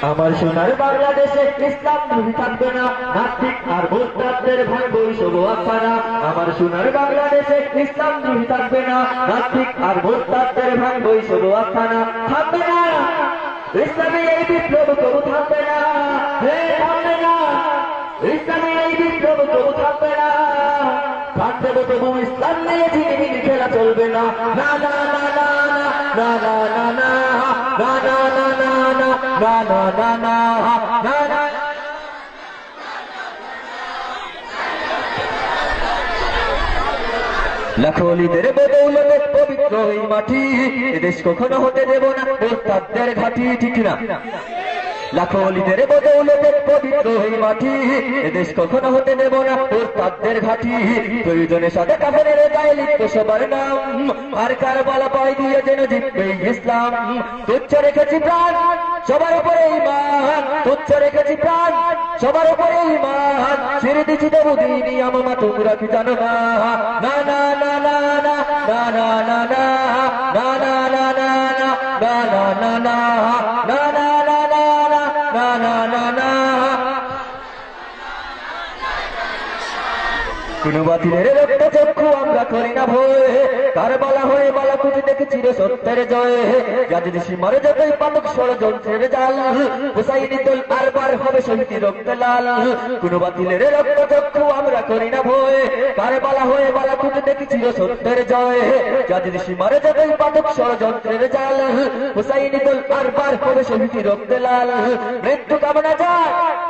আমার সোনার বাংলাদেশে ইসলাম নবী থাকবে না নাস্তিক আর মুস্তাদের ভাই শুভ আখানা আমার সোনার বাংলাদেশে ইসলাম নবী থাকবে না নাস্তিক আর মুস্তাদের ভাই শুভ আখানা থাকবে না ইসলামী এই বিপ্লব তবু থাকবে না হে থাকবে না ইসলামী এই বিপ্লব তবু থাকবে না থাকবে তবু ইসলাম নিয়ে ঝিনিমিনি খেলা চলবে না না না না না না না না না না না না না না না না না লাখলিদের বদৌলতে পবিত্র এই মাটি, এদেশ কখনো হতে দেব না ওস্তাদের ঘাটি, ঠিক না? লাখলিদের বদৌলতে পবিত্র মাটি। এদেশ কখনো হতে দেব না ঘাটি। প্রয়োজনের সাথে গায়ে লিখতে সবার নাম। আর কার বলা পাই দিয়ে যেন জিতবে ইসলাম? তুচ্ছ রেখেছি প্রাণ, সবার উপরে ইমান তুচ্ছ রেখেছি প্রাণ, সবার উপরে ইমান ছেড়ে দিনই তোমরা কি জানো না না না না না না না না না করি না ভয়। কার বলা হয়ে বলা কুচি দেখে চির সত্যের জয়। যাদের সীমার যতই পালক ষড়যন্ত্রের জাল, হুসাইনি দল আরবার হবে শহীদ রক্ত লাল। লাল মৃত্যু কামনা যায়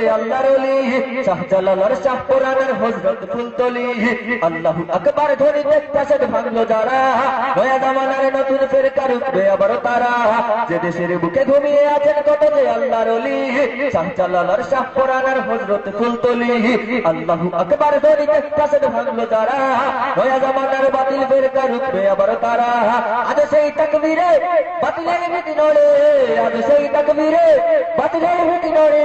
যে আল্লাহর অলি শাহজালালার শাহ কোরআনের হযরত ফুলতলি। আল্লাহু আকবার ধ্বনি দেখতাছেন ভাঙলো যারা। নয়া জামানার নতুন ফেরকার উঠবে আবারও তারা। যে দেশের বুকে ঘুমিয়ে আছেন কত যে আল্লাহর শাহজালালার শাহ হযরত ফুলতলি। আল্লাহু আকবার ধ্বনি দেখতাছেন ভাঙলো যারা। নয়া জামানার বাতিল ফেরকার উঠবে আবারও তারা। আজ সেই তাকবীরে বাতিলের ভীতি নড়ে। আজ সেই তাকবীরে বাতিলের ভীতি নড়ে।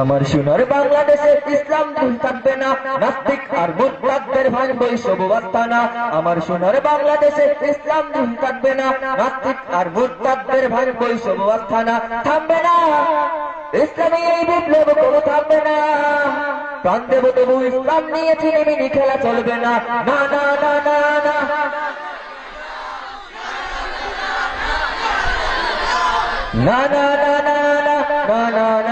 আমার সোনার বাংলাদেশে ইসলাম দুই থাকবে না, নাস্তিক আর মুদ্রাদের ভাই বৈষব না। আমার সোনার বাংলাদেশে ইসলাম দুই থাকবে না, নাস্তিক আর মুদ্রাদের ভাই বৈষব না। থামবে না। ইসলামী এই বিপ্লব কোনো থামবে না। প্রাণ দেব তবু ইসলাম নিয়ে চিনিমিনি খেলা চলবে না না না না না। না না না না না না না না।